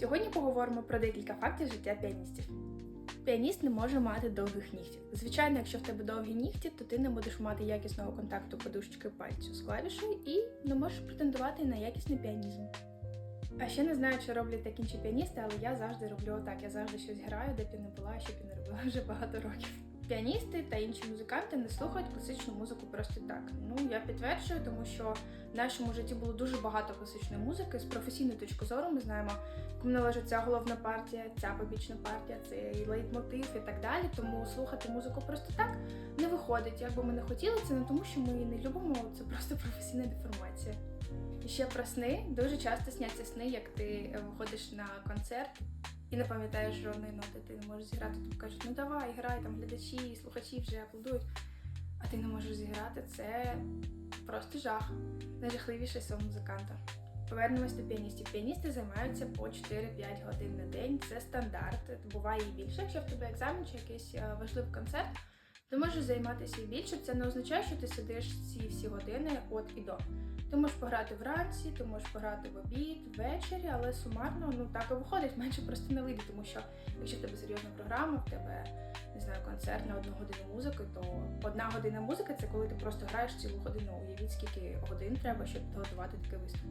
Сьогодні поговоримо про декілька фактів життя піаністів. Піаніст не може мати довгих нігтів. Звичайно, якщо в тебе довгі нігті, то ти не будеш мати якісного контакту подушечки пальцю з клавішою і не можеш претендувати на якісний піанізм. А ще не знаю, чи роблять так інші піаністи, але я завжди роблю отак. Я завжди щось граю, де б я не була, щоб я не робила вже багато років. Піаністи та інші музиканти не слухають класичну музику просто так. Ну я підтверджую, тому що в нашому житті було дуже багато класичної музики. З професійної точки зору ми знаємо, кому належить ця головна партія, ця побічна партія, цей лейтмотив і так далі. Тому слухати музику просто так не виходить. Як би ми не хотіли, це не тому, що ми її не любимо, це просто професійна деформація. І ще про сни дуже часто сняться сни, як ти е, виходиш на концерт і не пам'ятаєш жодної ноти, ти не можеш зіграти. Тобі кажуть, ну давай, грай, там глядачі, слухачі вже аплодують, а ти не можеш зіграти. Це просто жах. Найжахливіший сон музиканта. Повернемось до піаністів. Піаністи займаються по 4-5 годин на день. Це стандарт. Буває і більше. Якщо в тебе екзамен чи якийсь е, важливий концерт, ти можеш займатися і більше. Це не означає, що ти сидиш ці всі години от і до. Ти можеш пограти вранці, ти можеш пограти в обід, ввечері, але сумарно ну так і виходить, менше просто не вийде, тому що якщо в тебе серйозна програма, в тебе не знаю, концерт на одну годину музики, то одна година музики це коли ти просто граєш цілу годину. Уявіть, скільки годин треба, щоб готувати такий виступ.